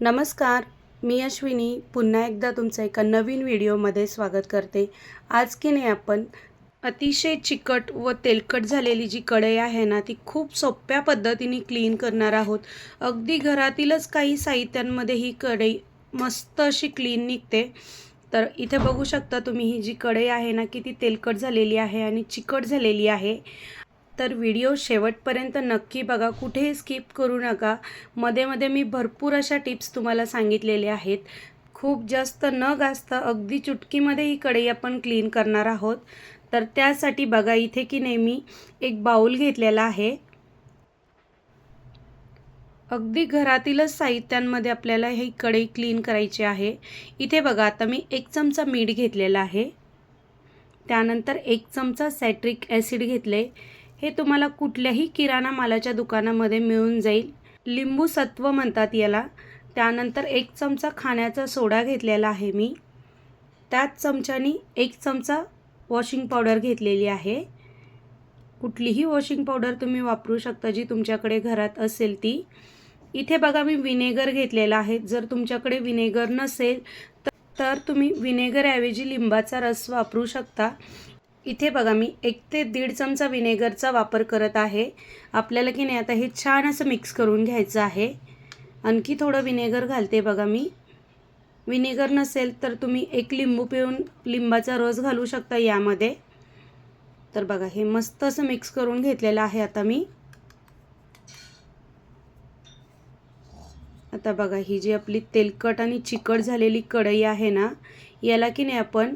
नमस्कार मी अश्विनी. पुन्हा एकदा तुमचं एका नवीन व्हिडिओमध्ये स्वागत करते. आज की नाही आपण अतिशय चिकट व तेलकट झालेली जी कढई आहे ना ती खूप सोप्या पद्धतीने क्लीन करणार आहोत. अगदी घरातीलच काही साहित्यांमध्ये ही कढई मस्त अशी क्लीन निघते. तर इथे बघू शकता तुम्ही ही जी कढई आहे ना किती तेलकट झालेली आहे आणि चिकट झालेली आहे. तर व्हिडिओ शेवटपर्यंत नक्की बघा. कुठेही स्किप करू नका. मध्ये मध्ये मी भरपूर अशा टिप्स तुम्हाला सांगितलेल्या आहेत. खूप जास्त न गाजता अगदी चुटकीमध्ये ही कढई आपण क्लीन करणार आहोत. तर त्यासाठी बघा इथे की नेहमी एक बाऊल घेतलेला आहे. अगदी घरातीलच साहित्यांमध्ये आपल्याला ही कढई क्लीन करायची आहे. इथे बघा आता मी एक चमचा मीठ घेतलेला आहे. त्यानंतर एक चमचा सॅट्रिक ॲसिड घेतले हे तुम्हाला कुठल्याही किराणा मालाच्या दुकानामध्ये मिळून जाईल. लिंबू सत्व म्हणतात याला. त्यानंतर एक चमचा खाण्याचा सोडा घेतलेला आहे मी. त्याच चमच्यानी एक चमचा वॉशिंग पावडर घेतलेली आहे. कुठलीही वॉशिंग पावडर तुम्ही वापरू शकता जी तुमच्याकडे घरात असेल ती. इथे बघा मी विनेगर घेतलेला आहे. जर तुमच्याकडे विनेगर नसेल तर तुम्ही विनेगरऐवजी लिंबाचा रस वापरू शकता. इथे बघा मी एक ते दीड चमचा विनेगरचा वापर करत आहे. आपल्याला की नाही आता हे छान असं मिक्स करून घ्यायचं आहे. आणखी थोडं विनेगर घालते बघा मी. विनेगर नसेल तर तुम्ही एक लिंबू पिळून लिंबाचा रस घालू शकता यामध्ये. तर बघा हे मस्त असं मिक्स करून घेतलेलं आहे आता मी. आता बघा ही जी आपली तेलकट आणि चिकट झालेली कढई आहे ना याला की नाही आपण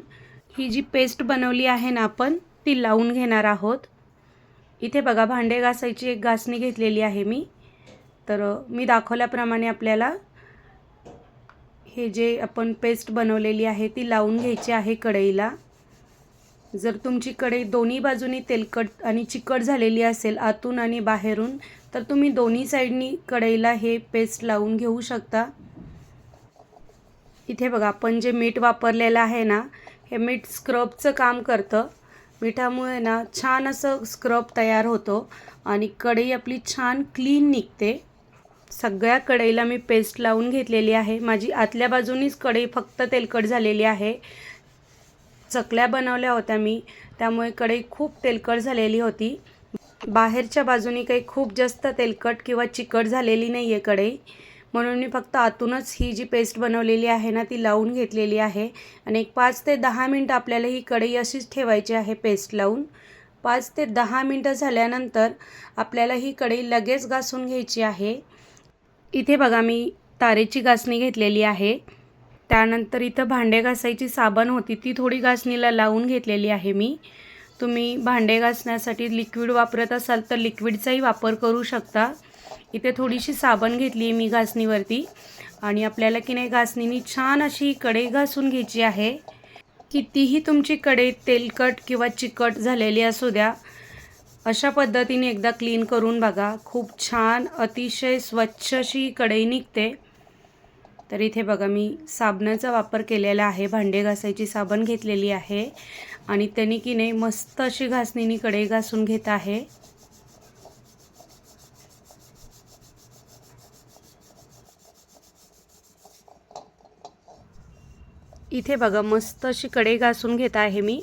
ही जी पेस्ट बनवली आहे ना आपण ती लावून घेणार आहोत. इथे बघा भांडे घासायची एक घासणी घेतलेली आहे मी. तर मी दाखवल्याप्रमाणे आपल्याला हे जे आपण पेस्ट बनवलेली आहे ती लावून घ्यायची आहे कढईला. जर तुमची कढई दोन्ही बाजूनी तेलकट आणि चिकट झालेली असेल आतून आणि बाहेरून तर तुम्ही दोन्ही साईडनी कढईला हे पेस्ट लावून घेऊ शकता. इथे बघा आपण जे मीठ वापरलेलं आहे ना हे मीठ स्क्रबचं काम करतं. मिठामुळे ना छान असं स्क्रब तयार होतो आणि कढई आपली छान क्लीन निघते. सगळ्या कढईला मी पेस्ट लावून घेतलेली आहे. माझी आतल्या बाजूनीच कढई फक्त तेलकट झालेली आहे. चकल्या बनवल्या होत्या मी त्यामुळे कढई खूप तेलकट झालेली होती. बाहेरच्या बाजूनी काही खूप जास्त तेलकट किंवा चिकट झालेली नाही आहे कढई. म्हणून मी फक्त आतूनच ही जी पेस्ट बनवलेली आहे ना ती लावून घेतलेली आहे. आणि एक पाच ते दहा मिनटं आपल्याला ही कढई अशीच ठेवायची आहे पेस्ट लावून. पाच ते दहा मिनटं झाल्यानंतर आपल्याला ही कढई लगेच घासून घ्यायची आहे. इथे बघा मी तारेची घासणी घेतलेली आहे. त्यानंतर इथं भांडे घासायची साबण होती ती थोडी घासणीला लावून घेतलेली आहे मी. तुम्ही भांडे घासण्यासाठी लिक्विड वापरत असाल तर लिक्विडचाही वापर करू शकता. इथे थोडीशी साबण घेतली आहे मी घासणीवरती. आणि आपल्याला की नाही घासणीनी छान अशी कढई घासून घ्यायची आहे. कितीही तुमची कढई तेलकट किंवा चिकट झालेली असू द्या अशा पद्धतीने एकदा क्लीन करून बघा. खूप छान अतिशय स्वच्छ अशी कढई निघते. तर इथे बघा मी साबणाचा वापर केलेला आहे. भांडे घासायची साबण घेतलेली आहे. आणि त्यांनी की नाही मस्त अशी घासणीनी कढई घासून घेत आहे. इथे बघा मस्त अशी कढई घासून घेत आहे मी.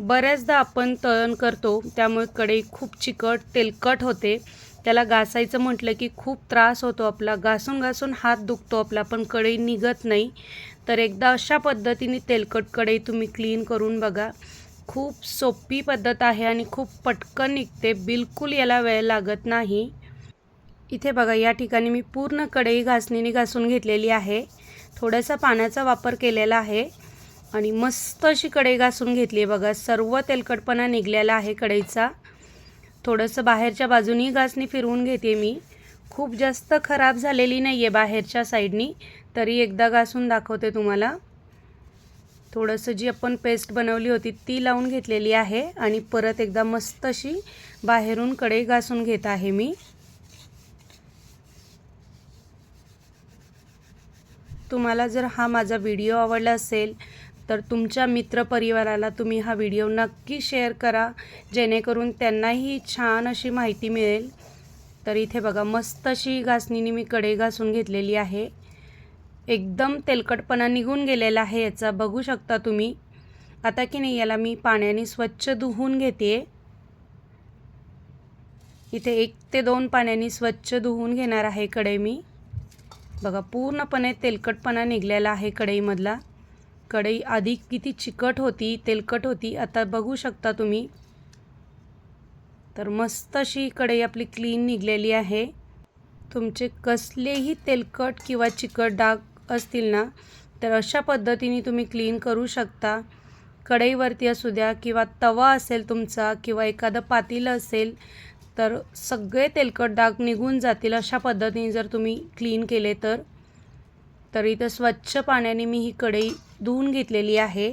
बऱ्याचदा आपण तळण करतो त्यामुळे कढई खूप चिकट तेलकट होते. त्याला घासायचं म्हटलं की खूप त्रास होतो आपला. घासून घासून हात दुखतो आपला पण कढई निघत नाही. तर एकदा अशा पद्धतीने तेलकट कढई तुम्ही क्लीन करून बघा. खूप सोपी पद्धत आहे आणि खूप पटकन निघते बिलकुल याला वेळ लागत नाही. इथे बघा या ठिकाणी मी पूर्ण कढई घासणीने घासून घेतलेली आहे. थोड्यासा पाण्याचा वापर केलेला आहे. आणि मस्त अशी कढई घासून घेतली आहे बघा. सर्व तेलकटपणा निघलेला आहे कढईचा. थोडंसं बाहेरच्या बाजूनी घासणी फिरवून घेते मी. खूप जास्त खराब झालेली नाही आहे बाहेरच्या साईडनी. तरी एकदा घासून दाखवते तुम्हाला. थोडंसं जी आपण पेस्ट बनवली होती ती लावून घेतलेली आहे. आणि परत एकदा मस्त अशी बाहेरून कढई घासून घेत आहे मी. तुम्हाला जर हा माझा व्हिडिओ आवडला असेल तर तुमच्या मित्रपरिवाराला तुम्ही हा व्हिडिओ नक्की शेअर करा जेणेकरून त्यांनाही छान अशी माहिती मिळेल. तर इथे बघा मस्त अशी घासणीने मी कडे घासून घेतलेली आहे. एकदम तेलकटपणा निघून गेलेला आहे याचा बघू शकता तुम्ही. आता की नाही याला मी पाण्याने स्वच्छ धुवून घेते इथे एक ते दोन पाण्याने स्वच्छ धुवून घेणार आहे कडे मी. बघा पूर्णपणे तेलकटपणा निघलेला आहे कढईमधला. कढई आधी किती चिकट होती तेलकट होती आता बघू शकता तुम्ही. तर मस्त अशी कढई आपली क्लीन निघलेली आहे. तुमचे कसलेही तेलकट किंवा चिकट डाग असतील ना तर अशा पद्धतीने तुम्ही क्लीन करू शकता. कढईवरती असू द्या किंवा तवा असेल तुमचा किंवा एखादं पातील असेल तर सगळे तेलकट डाग निघून जातील अशा पद्धतीने जर तुम्ही क्लीन केले तर. तर इथं स्वच्छ पाण्याने मी ही कढई धुवून घेतलेली आहे.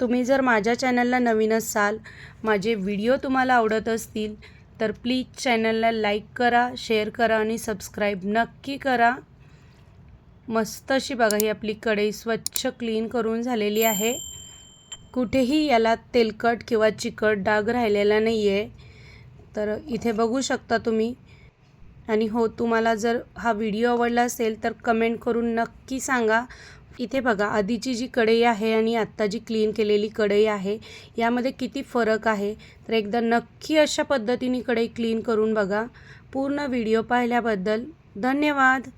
तुम्ही जर माझ्या चॅनलला नवीन असाल माझे व्हिडिओ तुम्हाला आवडत असतील तर प्लीज चॅनलला लाईक करा शेअर करा आणि सबस्क्राईब नक्की करा. मस्त अशी बघा ही आपली कढई स्वच्छ क्लीन करून झालेली आहे. कुठेही याला तेलकट किंवा चिकट डाग राहिलेला नाही आहे तर इथे बघू शकता तुम्ही. आणि हो तुम्हाला जर हा व्हिडिओ आवडला असेल तर कमेंट करून नक्की सांगा. इथे बघा आधीची जी कढई आहे आणि आत्ता जी क्लीन केलेली कढई आहे यामध्ये किती फरक आहे? तर एकदा नक्की अशा पद्धतीने कढई क्लीन करून बघा. पूर्ण व्हिडिओ पाहिल्याबद्दल धन्यवाद.